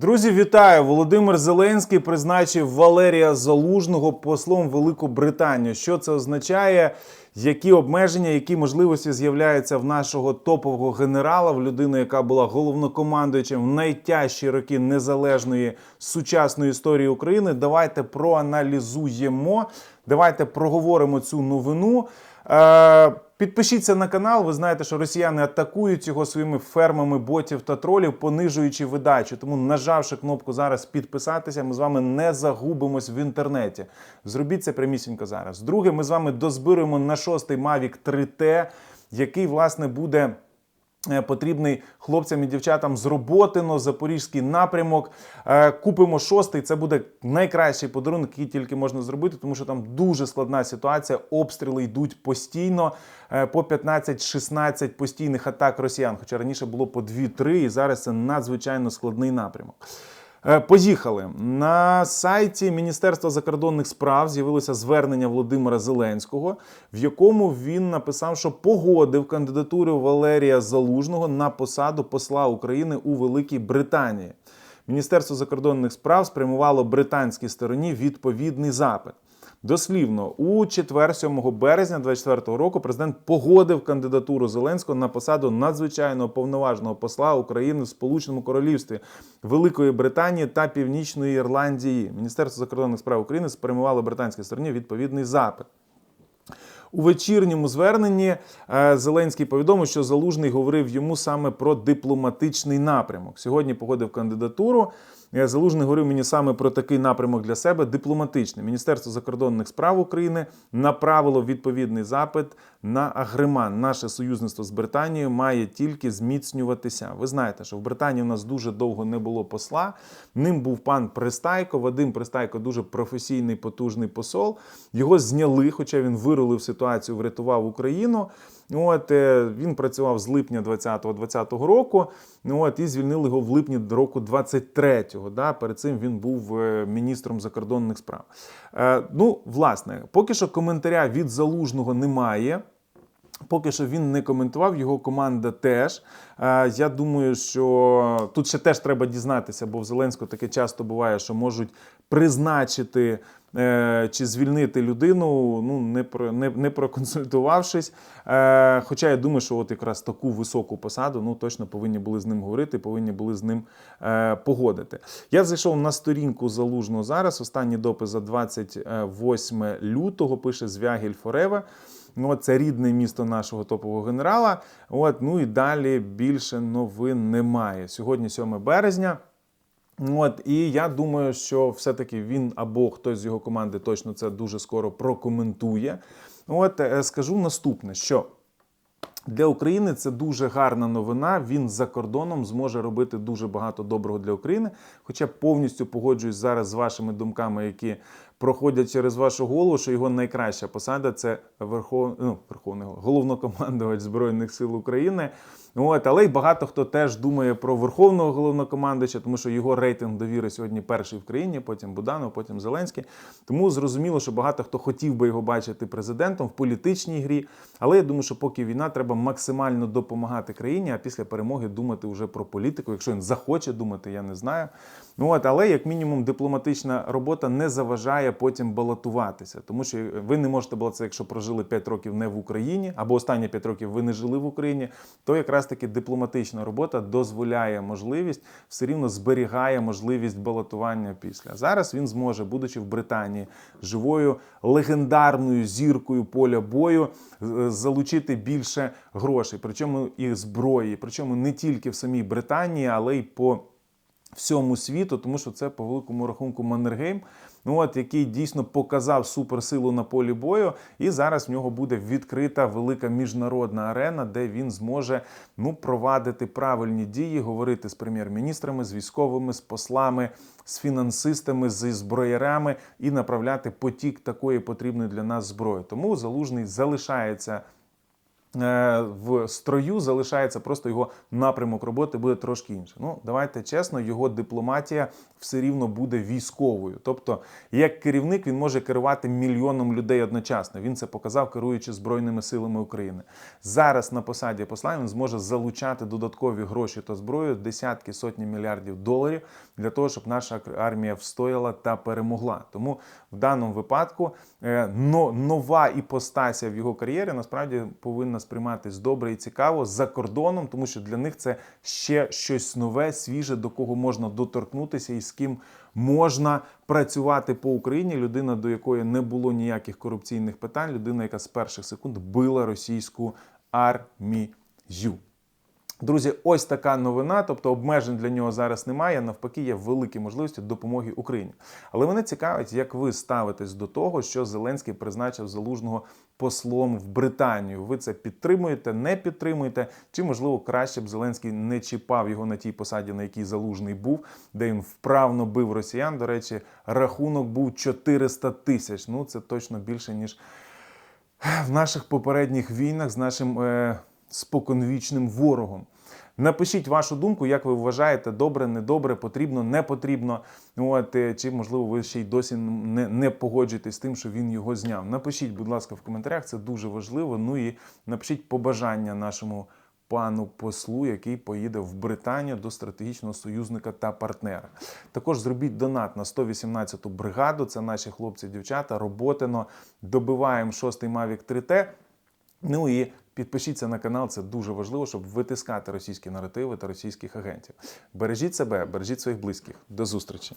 Друзі, вітаю! Володимир Зеленський призначив Валерія Залужного послом в Велику Британію. Що це означає? Які обмеження, які можливості з'являються в нашого топового генерала, в людини, яка була головнокомандуючим в найтяжчі роки незалежної сучасної історії України? Давайте проаналізуємо. Давайте проговоримо цю новину. Е, Підпишіться на канал. Ви знаєте, що росіяни атакують його своїми фермами ботів та тролів, понижуючи видачу. Тому, нажавши кнопку зараз підписатися, ми з вами не загубимось в інтернеті. Зробіть це прямісінько зараз. Друге, ми з вами дозбируємо на шостий Mavic 3T, який власне буде. Е, Потрібний хлопцям і дівчатам з Роботино, Запорізький напрямок. Е, Купимо шостий. Це буде найкращий подарунок, який тільки можна зробити, тому що там дуже складна ситуація. Обстріли йдуть постійно е, по 15-16 постійних атак росіян. Хоча раніше було по 2-3, і зараз це надзвичайно складний напрямок. Е, Поїхали на сайті Міністерства закордонних справ з'явилося звернення Володимира Зеленського, в якому він написав, що погодив кандидатуру Валерія Залужного на посаду посла України у Великій Британії. Міністерство закордонних справ спрямувало британській стороні відповідний запит. Дослівно, у четвер, 7 березня 2024 року, президент погодив кандидатуру Зеленського на посаду надзвичайного повноважного посла України в Сполученому Королівстві Великої Британії та Північної Ірландії. Міністерство закордонних справ України спрямувало британській стороні відповідний запит. У вечірньому зверненні е, Зеленський повідомив, що Залужний говорив йому саме про дипломатичний напрямок. Сьогодні погодив кандидатуру. Залужний говорив мені саме про такий напрямок для себе дипломатичний. Міністерство закордонних справ України направило відповідний запит на Агриман. Наше союзництво з Британією має тільки зміцнюватися. Ви знаєте, що в Британії у нас дуже довго не було посла. Ним був пан Пристайко. Вадим Пристайко дуже професійний, потужний посол. Його зняли, хоча він вирулив ситуацію, врятував Україну. От е, він працював з липня 2020 року. От і звільнили його в липні року 23-го. Да? Перед цим він був е, міністром закордонних справ. Е, ну, власне, поки що коментаря від залужного немає. Поки що він не коментував, його команда теж. Е, Я думаю, що тут ще теж треба дізнатися, бо в Зеленського таке часто буває, що можуть призначити чи звільнити людину, ну не про не, не проконсультувавшись. Е, Хоча я думаю, що от якраз таку високу посаду ну точно повинні були з ним говорити, повинні були з ним е, погодити. Я зайшов на сторінку залужного зараз. Останній допис за 28 лютого пише Звягіль Форева. Ну, це рідне місто нашого топового генерала. От, ну і далі більше новин немає. Сьогодні 7 березня. От, і я думаю, що все-таки він або хтось з його команди точно це дуже скоро прокоментує. От е, скажу наступне: що для України це дуже гарна новина. Він за кордоном зможе робити дуже багато доброго для України. Хоча повністю погоджуюсь зараз з вашими думками, які проходять через вашу голову, що його найкраща посада це верхов... ну, верховний головнокомандувач Збройних сил України. От, але й багато хто теж думає про верховного головнокомандувача, тому що його рейтинг довіри сьогодні перший в країні, потім Буданов, потім Зеленський. Тому зрозуміло, що багато хто хотів би його бачити президентом в політичній грі. Але я думаю, що поки війна, треба максимально допомагати країні, а після перемоги думати вже про політику. Якщо він захоче думати, я не знаю. От, але як мінімум дипломатична робота не заважає потім балотуватися, тому що ви не можете балотуватися, якщо прожили 5 років не в Україні, або останні 5 років ви не жили в Україні, то якраз таки дипломатична робота дозволяє можливість, все рівно зберігає можливість балотування після. Зараз він зможе, будучи в Британії, живою легендарною зіркою поля бою, залучити більше грошей, причому і зброї, причому не тільки в самій Британії, але й по всьому світу, тому що це по великому рахунку Маннергейм, ну от який дійсно показав суперсилу на полі бою, і зараз в нього буде відкрита велика міжнародна арена, де він зможе ну провадити правильні дії, говорити з прем'єр-міністрами, з військовими, з послами, з фінансистами, зі зброярами і направляти потік такої потрібної для нас зброї. Тому залужний залишається в строю залишається просто його напрямок роботи буде трошки інший. Ну, давайте чесно, його дипломатія все рівно буде військовою. Тобто, як керівник він може керувати мільйоном людей одночасно. Він це показав, керуючи Збройними силами України. Зараз на посаді посла він зможе залучати додаткові гроші та зброю, десятки сотні мільярдів доларів для того, щоб наша армія встояла та перемогла. Тому в даному випадку е, но, нова іпостася в його кар'єрі насправді повинна сприйматись добре і цікаво за кордоном, тому що для них це ще щось нове, свіже, до кого можна доторкнутися і з ким можна працювати по Україні. Людина, до якої не було ніяких корупційних питань, людина, яка з перших секунд била російську армію. Друзі, ось така новина. Тобто обмежень для нього зараз немає. Навпаки, є великі можливості допомоги Україні. Але мене цікавить, як ви ставитесь до того, що Зеленський призначив залужного послом в Британію. Ви це підтримуєте, не підтримуєте? Чи можливо краще б Зеленський не чіпав його на тій посаді, на якій залужний був, де він вправно бив росіян? До речі, рахунок був 400 тисяч. Ну це точно більше ніж в наших попередніх війнах з нашим е, споконвічним ворогом. Напишіть вашу думку, як ви вважаєте, добре, недобре, потрібно, не потрібно. От, е, чи, можливо, ви ще й досі не, не погоджуєтесь з тим, що він його зняв. Напишіть, будь ласка, в коментарях, це дуже важливо. Ну і напишіть побажання нашому пану послу, який поїде в Британію до стратегічного союзника та партнера. Також зробіть донат на 118-ту бригаду. Це наші хлопці, дівчата, роботино. Добиваємо 6-й Mavic 3T. Ну і підпишіться на канал, це дуже важливо, щоб витискати російські наративи та російських агентів. Бережіть себе, бережіть своїх близьких. До зустрічі!